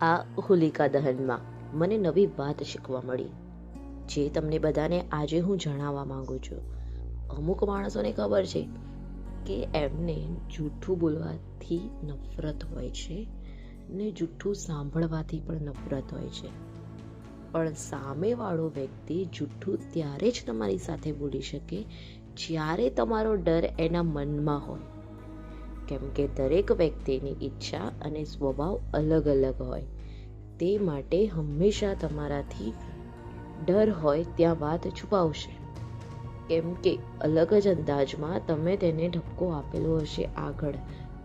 આ હોલિકા દહનમાં મને નવી વાત શીખવા મળી, જે તમને બધાને આજે હું જણાવવા માંગુ છું. અમુક માણસોને ખબર છે કે એમને જૂઠું બોલવાથી નફરત હોય છે ને જૂઠું સાંભળવાથી પણ નફરત હોય છે. પણ સામેવાળો વ્યક્તિ જૂઠું ત્યારે જ તમારી સાથે બોલી શકે જ્યારે તમારો ડર એના મનમાં હોય. કેમ કે દરેક વ્યક્તિની ઈચ્છા અને સ્વભાવ અલગ અલગ હોય. તે માટે હંમેશા તમારાથી ડર હોય ત્યાં વાત છુપાવશે. કેમ કે અલગ જ અંદાજમાં તમે તેને ઢપકો આપેલો હશે આગળ.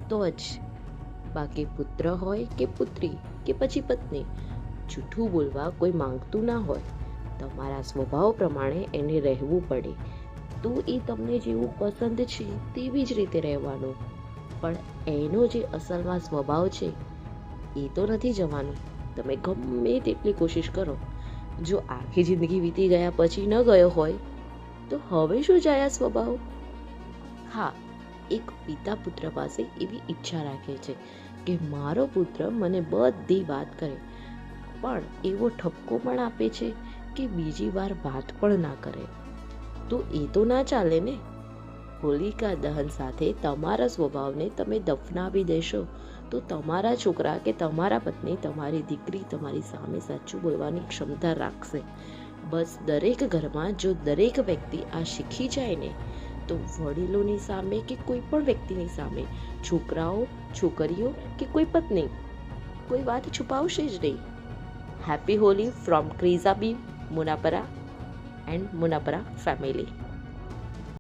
તો જ બાકી પુત્ર હોય કે પુત્રી કે પછી પત્ની, જૂઠું બોલવા કોઈ માંગતું ના હોય. તમારા સ્વભાવ પ્રમાણે એને રહેવું પડે. તો એ તમને જેવું પસંદ છે તેવી જ રીતે રહેવાનું. પણ એનો જે અસલમાં સ્વભાવ છે, એ તો નથી જવાનું. તમે ગમે તેટલી કોશિશ કરો. જો આખી જિંદગી વીતી ગયા પછી ન ગયો હોય, તો હવે શું જાય સ્વભાવ? હા, એક પિતા પુત્ર પાસે એવી ઈચ્છા રાખે છે કે મારો પુત્ર મને બધી વાત કરે, પણ એવો ઠપકો પણ આપે છે કે બીજી વાર વાત પણ ના કરે. તો એ તો ના ચાલે ને? હોલિકા દહન સાથે તમારા સ્વભાવને તમે દફનાવી દેશો. તો તમારા છોકરા કે તમારા પત્ની તમારી દીકરી તમારી સામે સાચું બોલવાની ક્ષમતા રાખશે. બસ દરેક ઘરમાં જો દરેક વ્યક્તિ આ શીખી જાય ને, તો વડીલોની સામે કે કોઈ પણ વ્યક્તિની સામે, છોકરાઓ, છોકરીઓ કે કોઈ પત્ની, કોઈ વાત છુપાવશે જ નહીં. હેપી હોલી ફ્રોમ ક્રીઝાબી મુનાપરા એન્ડ મુનાપરા ફેમિલી